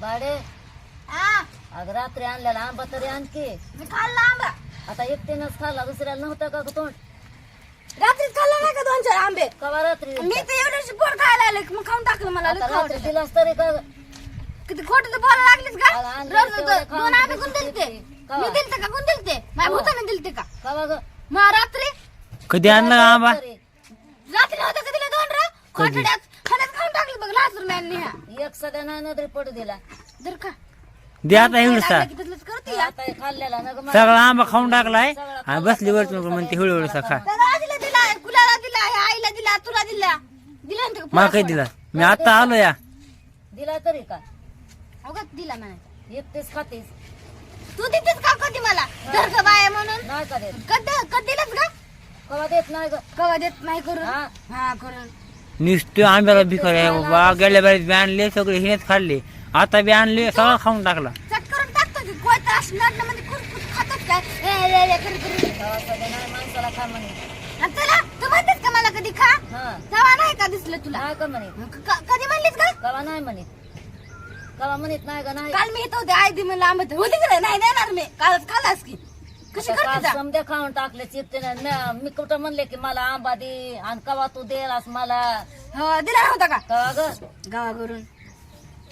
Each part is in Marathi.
भाडे हा. अग रात्री आणलेला आंबा तरी आणखी मी खाल्ला आंबा आता एकटीनच खाल्ला दुसऱ्याला नव्हता का ग तोंड? रात्रीच खाल्ला नाही का दोन चार आंबे? कवा रात्री मी तर एवढ्याशी पोट खायला आले मग खाऊन टाकलं मला लई आता खाऊ रात्री वाटलं. दिलास तरी का ग? किती खोटं तर बोलायला लागलीस का? रोज तेवढं खाऊन दोन आंबे कोण दिलते? कवा? मी दिलते का? कोण दिलते? माझ्या? भूताने दिलते का? कवा ग? मग रात्री? कधी आणला का आंबा तरी. रात्री नव्हतं का दिले दोन रा? खाण्यात रुपयांनी ह्या एक नजरी पडू दिला. जर का दे आता एवढसा लागलं की तसलंच करते या. आता हे खाल्लेला ना ग मला. सगळा आंबा खाऊन टाकलाय आणि बसली वरती म्हणते हळूहळूसा खा तर आजीला दिला कुलाला दिला ह्या आईला दिला तुला दिला. दिला ना मला काही दिला. मी आता आलो या. दिला तरी का? अगं दिला म्हणायचं एकटीच खातीस. तू देतेस का कधी मला? का बाय म्हणून. नाही का देत? कधी कधी दिलंच का कवा देत नाही ग? कवा देत नाही करून? हा. हा करून. नुसते आंब्याला भिकार आहे. बाबा गेल्या वेळेस बी आणले सगळे हिनेच खाल्ले. आता बी आणले सगळं खाऊन टाकला. चट करून टाकतो की कोय तर असणार मध्ये खुरखुर खातोच काय? ए, ए, ए, करू, करू. कवा सध्या नाही माणसाला खा म्हणे. आणि तुला तू म्हणतेस का मला कधी खा? हा. तेव्हा नाही का दिसलं तुला? नाही का म्हणे? क- क- कधी म्हणलीस का कवा नाही म्हणे. कवा म्हणत नाही का नाही. काल मी इथं होते आई दी म्हणलं आंबे होती नाही? देणार मी. कालच खालास की. कशी आता करते काल जा? समद्या खाऊन टाकले चित्तीने मी- मी कुठं म्हणले की मला आंबा दे आणि कवा तू देलास मला? हो, दिला नव्हता का? कवा ग? गावाकडून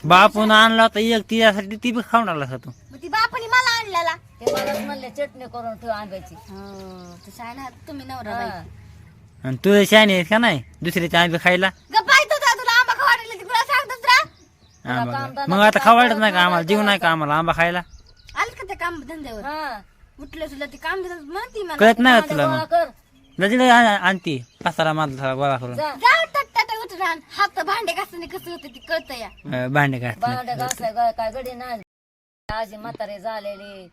बापून आणला होता एक तिच्यासाठी ती बी खाऊन टाकला होता तू. मग ती बापाने मला आणलेला. ते मलाच म्हणले चटणी करून ठेव आंब्याची. हो तसं आहे ना तुम्ही नवरा हा. बाई. आणि तुझं शाने आहेस का नाही? दुसऱ्याचे आंबे खायला? गप्पा तुझा तुला आंबा तुला मग आता खावायचं नाही का? आम्हाला जीव नाही का आम्हाला? आंबा खायला? आलं का ते काम धंद्यावर? हा. उठलं ते काम धंदा म्हणती मला कळत नाही का तुला गोळा मग. कर. नदीला आण- आणती. पसारा माझा सगळा गोळा करून. जा. हात भांडे घासणे कसं होतं ते कळतं या. अं, भांडे घासाय ग- काय गडी नाही. आजी म्हातारे झालेली.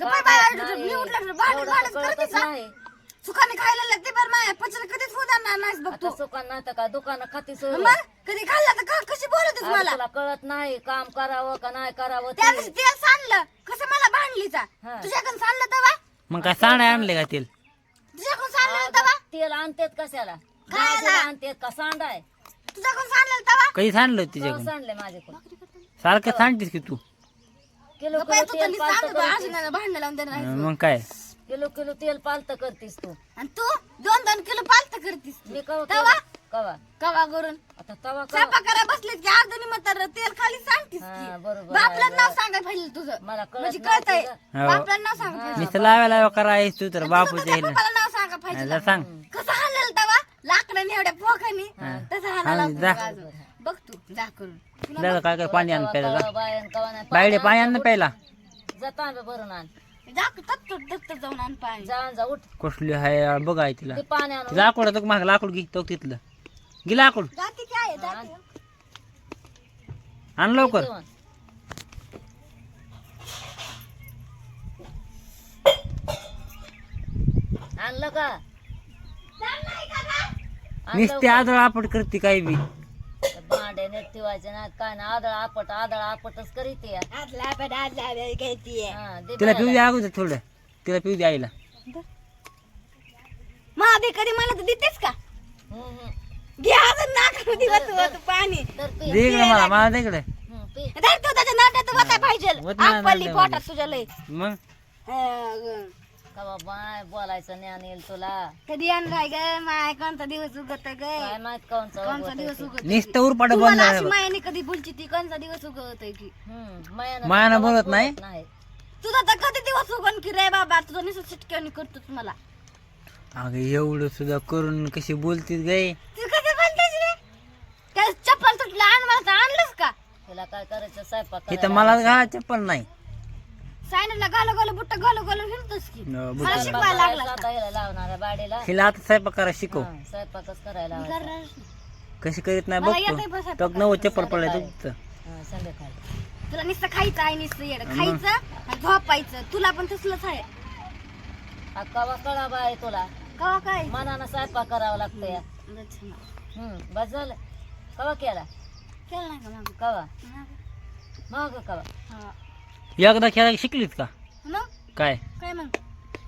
गप्पा. मी उठलं तर भांडे भांडे कळतच नाही. सुखाने खायला लागते बरं माय. पचन कधीच होणार नाहीस बघ तू. आता सुकान नाही तर का दुकानं खाती मग? कधी खाल्ला तर का कशी बोलतस अरे मला? तुला कळत नाही काम करावं का नाही करावं त्या ते. दिवशी तेल सांडलं. कसं मला भांडलीचा? हा. तुझ्याकडून सांडलं तवा? मग काय साडे आणले का तेल? तुझ्याकडून सांडलं तवा? तेल आणतेत कशाला? खायला. भाजीला आणतेत का? सांडाय तुझ्याकडून सांडलं तवा? कधी सांडलं तिच्याकडून सांडले माझ्याकडून. सारखं सांगतेस की तू? किलो किलो तू तेल पालत भांडण लावून देणार मग काय? किलो किलो तेल पालत करतीस तू. आणि तू दोन दोन किलो पालत करतीस मी कवा तवा? कवा? कवा करून? आता तवा कवा? करायला बसलीस की अर्धनी मग तेल खाली सांगतीस हा, बरोबर बापला आहे. नाव सांगायला पाहिजे तुझं. मला कळत म्हणजे नाही कळतंय. तुझं. हो. बापला नाव सांगा पाहिजे. नुसतं लावा लावा करायस तू तर बापूच्या तुझं हिला पप्पाला नाव सांगा पाहिजे सांग. कसं हाणलेलं तवा? लाकडाने एवढ्या पोखानी. तसं हा, जा. बाजू. बघ तू जा करून. तुला दादा काय काय पाणी आण प्यायला जा. बायडे पाणी आण ना प्यायला. जाता आंबे भरून आण जा तत्तर तत्तर जाऊन आण पाणी जा जा उठ. कसली आहे बघाय तिला. ते पाणी आणून. लाकूड तो माग लाकूड घे तो तिथलं. घे लाकूड. जाती काय आहे, जाती. आण. लवकर. जेवण. आणलं का आणलं नुसते आदळ आपट करते काय बी? भांडे नीट ठेवायचे ना काय ना आदळ आपट आदळ आपटच करीत या आज लापट, आज लापट घ्यायची आहे. हा, दे तिला पिऊ बायाला. दे अगोदर थोडं तिला पिऊ दे आईला महाबी कधी मला तर देतेस का हम्म, हम्म. घे अजून नाकामध्ये वत वत पाणी तर पी. दे इकडे मला मला दे इकडे हम्म, पी. धर तू त्याच्या वताय पाहिजे वत नाही आग पडली नाट्यामध्ये. पोटात तुझ्या लय मग अं, कवा बाय बोलायचं ज्ञान येईल तुला. कधी आणलाय ग? माय कोणता दिवस उगत ग? काय माहीत कोणचं कोणता उगवतंय दिवस. उगत नुसतं उरपाट बंद आहे बघ. मायाने कधी बोलची ती? कोणता दिवस उगवत की? मायानं बोलत नाही? तुझा तर कधी दिवस उगन की रे बाबा? तुझा निसं चिटक्याने करतोस मला अगं एवढं सुद्धा करून कशी बोलतीस गाय तू कधी बोलतेस रे? काय चप्पल तुटलं आण मला तर आणलंस का? तिला काय करायचं? स्वयंपाक इथं मला घाला चप्पल नाही. सायनला घालो घालो बुट्ट घालो घालो फिरतोस की. न, बुट. मला शिकवायला लागला आता हिला लावणाऱ्या बाडीला हिला आता स्वयंपाक करा शिकव. हा, स्वयंपाकच करायला लावायचा. कशी करीत नाही मला येतंय तो नवं चप्पल पडलाय तुझं हा, संध्याकाळी. तुला नुसतं खायचं आहे नुसतं येड खायचं आणि झोपायचं. तुला पण तसलंच आहे. हा, कवा कळा बाय तुला? कवा काय? मनानं स्वयंपाक करावा लागतो या अच्छा. हम्म बस झालं कवा केला? केलं नाही का मागं? कवा? मागं? मग कवा? हा. एकदा खेळायला शिकलीत का? मग? काय? काय मग?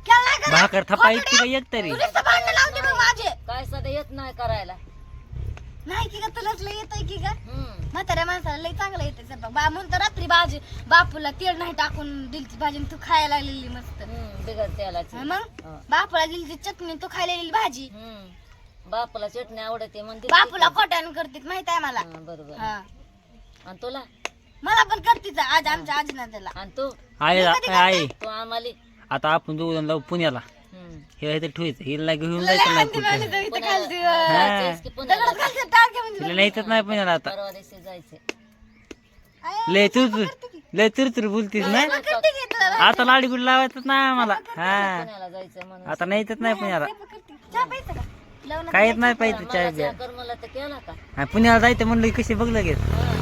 का? भाकर थपा का एक तरी? तू नुसतं भांडणं लावते मग माझे. काय सध्या येत नाही करायला. नाही की का तुलाच लय येतंय की का हम्म. म्हाताऱ्या माणसाला लय चांगलं येते स्वयंपाक. बा म्हणतो रात्री भाजी बापूला तेल नाही टाकून दिलती भाजी आणि तू खायला लागलेली मस्त. हम्म, बिगर तेलाची. मग? हा. बापूला दिलती चटणी आणि तू खायला लागलेली भाजी. हम्म. बापूला चटणी आवडते म्हणते बापूला कोट्यान करतीत माहीत आहे मला. हा, बरोबर. हा. आणि तुला? मला पण करतीच आज आमच्या आजीना त्याला आणि तू आई आई. तू आम्हाला आता आपण दोघ जण जाऊ पुण्याला. हम्म. हिला इथे ठेवायचं. हिला घेऊन जायचं नाही कुठे. इथं पुण्याला- खालती. पुण्याला जायचं की पुण्याला. दगडात खालती टाक म्हणजे तिला न्यायचंच नाही पुण्याला आता. परवा दिवशी जायचे लय तू लय तुर तुर बोलतीस ना? करते की तुला आता लाडी गुड लावायचंच नाही आम्हाला. हा. पुण्याला जायचं म्हणून. आता नाही पुण्याला. करते. चहा प्यायचा का? लवणं काहीच नाही पाहिजे मला चाय बिया तर केला का? हा, पुण्याला जायचं म्हणलं की कशी बघ लगेच हा.